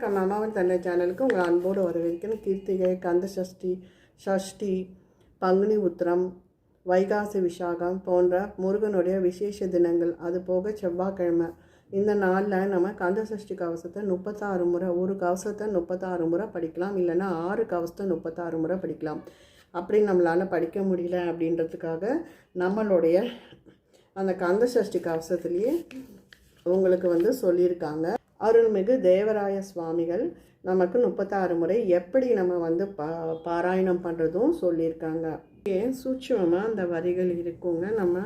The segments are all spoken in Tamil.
வணக்கம். அம்மாவின் தன்னை சேனலுக்கு உங்கள் அன்போடு வரவேற்கிறேன். கீர்த்திகை கந்த சஷ்டி சஷ்டி பங்குனி உத்திரம் வைகாசி விசாகம் போன்ற முருகனுடைய விசேஷ தினங்கள். அது போக செவ்வாய்க்கிழமை. இந்த நாளில் நம்ம கந்த சஷ்டி கவசத்தை முப்பத்தாறு முறை ஒரு கவசத்தை முப்பத்தாறு முறை படிக்கலாம். இல்லைன்னா ஆறு கவசத்தை முப்பத்தாறு முறை படிக்கலாம். அப்படி நம்மளால் படிக்க முடியல அப்படின்றதுக்காக நம்மளுடைய அந்த கந்த சஷ்டி கவசத்துலேயே உங்களுக்கு வந்து சொல்லியிருக்காங்க. அருள்மிகு தேவராய சுவாமிகள் நமக்கு முப்பத்தாறு முறை எப்படி நம்ம வந்து பா பாராயணம் பண்ணுறதும் சொல்லியிருக்காங்க. ஏன் சூட்சமாக அந்த வரிகள் இருக்குங்க? நம்ம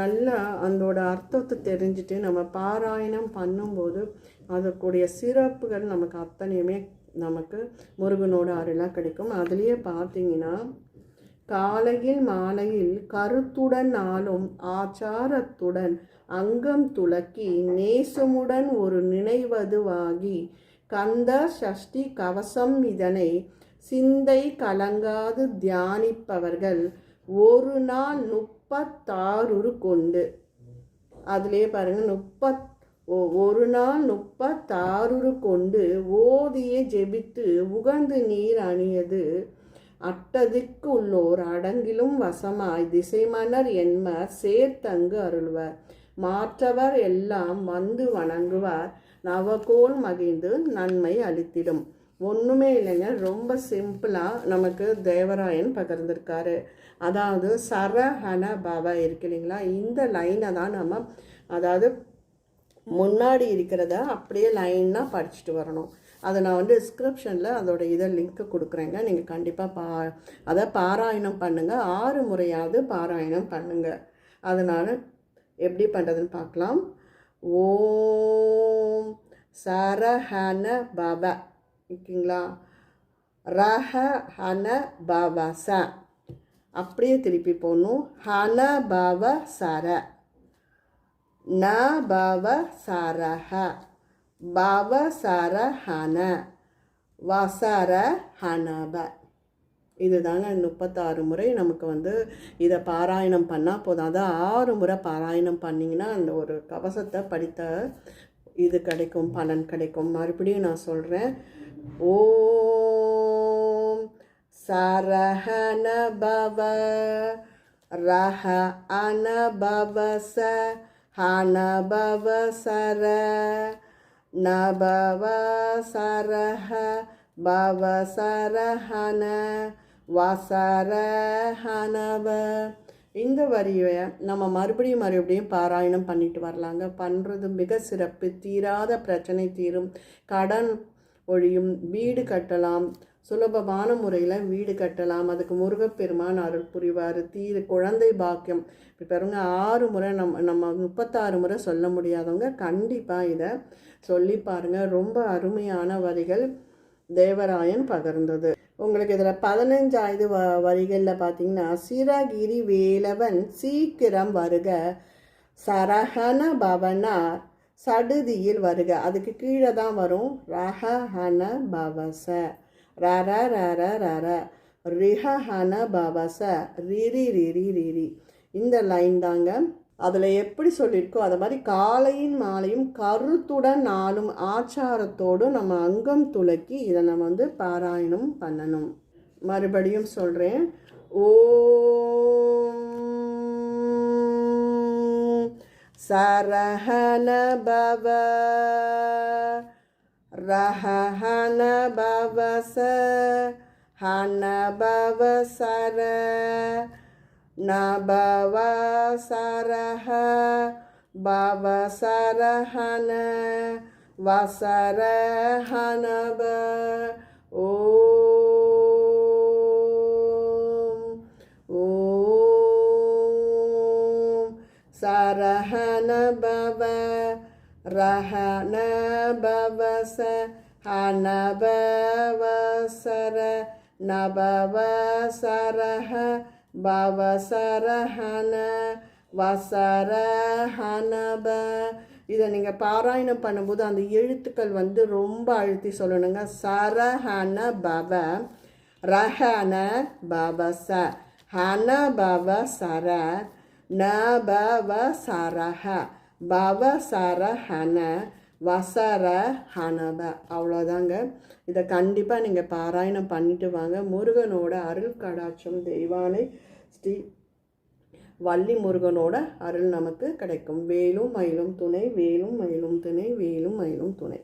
நல்லா அதோட அர்த்தத்தை தெரிஞ்சுட்டு நம்ம பாராயணம் பண்ணும்போது அதற்குடைய சிறப்புகள் நமக்கு அத்தனையுமே நமக்கு முருகனோட அருளாக கிடைக்கும். அதுலேயே பார்த்தீங்கன்னா காலையில் மாலையில் கருத்துடன் ஆளும் ஆச்சாரத்துடன் அங்கம் துலக்கி நேசமுடன் ஒரு நினைவதுவாகி கந்த சஷ்டி கவசம் இதனை சிந்தை கலங்காது தியானிப்பவர்கள் ஒரு நாள் முப்பத்தாறு கொண்டு. அதிலே பாருங்க முப்பத் ஒரு நாள் முப்பத்தாறு கொண்டு ஓதிய ஜெபித்து உகந்து நீர் அணியது. அட்டதிக்கு உள்ளோர் அடங்கிலும் வசமாய் திசைமன்னர் என்ம சேர்த்தங்கு அருள்வர். மாற்றவர் எல்லாம் வந்து வணங்குவார். நவகோல் மகிழ்ந்து நன்மை அளித்திடும். ஒன்றுமே இல்லைங்க ரொம்ப சிம்பிளாக நமக்கு தேவராயன் பகிர்ந்திருக்காரு. அதாவது சரஹன பவ இருக்கு இல்லைங்களா? இந்த லைனை தான் நம்ம அதாவது முன்னாடி இருக்கிறத அப்படியே லைனாக படிச்சுட்டு வரணும். அதை நான் வந்து டிஸ்கிரிப்ஷனில் அதோட இதை லிங்க்கு கொடுக்குறேங்க. நீங்கள் கண்டிப்பாக பா அதை பாராயணம் பண்ணுங்கள் ஆறு முறையாவது பாராயணம் பண்ணுங்கள் அதனால் எப்படி பண்ணுறதுன்னு பார்க்கலாம். ஓம் சரஹன பவ. ஓகேங்களா? ரஹ ஹன பவ ச. அப்படியே திருப்பி போகணும் ஹன பவ சர. ந பவ சரஹ. பவ சர ஹன வசர ஹனப இதுதாங்க முப்பத்தாறு முறை நமக்கு வந்து இதை பாராயணம் பண்ணால் போதும். அதான் ஆறு முறை பாராயணம் பண்ணிங்கன்னா அந்த ஒரு கவசத்தை படித்த இது கிடைக்கும் பலன் கிடைக்கும். மறுபடியும் நான் சொல்கிறேன் ஓம் சரஹன பவ ரஹ அனபவ ச ஹனபவ சர நபவ சரஹ பவ சரஹன வசரஹனவ. இந்த வரியை நம்ம மறுபடியும் மறுபடியும் பாராயணம் பண்ணிட்டு வரலாங்க. பண்ணுறது மிக சிறப்பு. தீராத பிரச்சனை தீரும். கடன் ஒழியும். வீடு கட்டலாம். சுலபமான முறையில் வீடு கட்டலாம். அதுக்கு முருகப்பெருமான் அருள் புரிவார். தீர குழந்தை பாக்கியம். இப்போ பாருங்க ஆறு முறை நம்ம நம்ம முப்பத்தாறு முறை சொல்ல முடியாதவங்க கண்டிப்பாக இதை சொல்லி பாருங்கள் ரொம்ப அருமையான வரிகள் தேவராயன் பகிர்ந்தது. உங்களுக்கு இதில் பதினஞ்சாவது வ வரிகளில் பார்த்தீங்கன்னா சிறகிரி வேலவன் சீக்கிரம் வருக சரஹன பவனார் சடுதியில் வருக. அதுக்கு கீழே தான் வரும் ரஹன பவச ரர ரர ரர ரிஹன பவச ரிரி ரிரி ரிரி. இந்த லைன் தாங்க. அதில் எப்படி சொல்லியிருக்கோ அது மாதிரி காலையும் மாலையும் கருத்துடன் நாளும் ஆச்சாரத்தோடு நம்ம அங்கம் துலக்கி இதை நம்ம வந்து பாராயணம் பண்ணணும். மறுபடியும் சொல்கிறேன் ஓ சரஹனபவ ரஹனபவச ரஹன சர நபவசரஹ பவசரஹன வசரஹனப ஓ சரஹனபவ ரஹனபவச பவ நபவசரஹ சர பவசரஹன வசரஹனப. இதை நீங்கள் பாராயணம் பண்ணும்போது அந்த எழுத்துக்கள் வந்து ரொம்ப அழுத்தி சொல்லணுங்க. சரஹன பவ ரஹன பவச ஹன பவ சர ந பவ சரஹ பவ சரஹன வசர ஹனப. அவ்வளோதாங்க இதை கண்டிப்பாக நீங்கள் பாராயணம் பண்ணிட்டு வாங்க. முருகனோட அருள் கடாட்சம் தெய்வானை ஸ்ரீ வள்ளி முருகனோட அருள் நமக்கு கிடைக்கும். வேலும் மயிலும் துணை வேலும் மயிலும் துணை வேலும் மயிலும் துணை.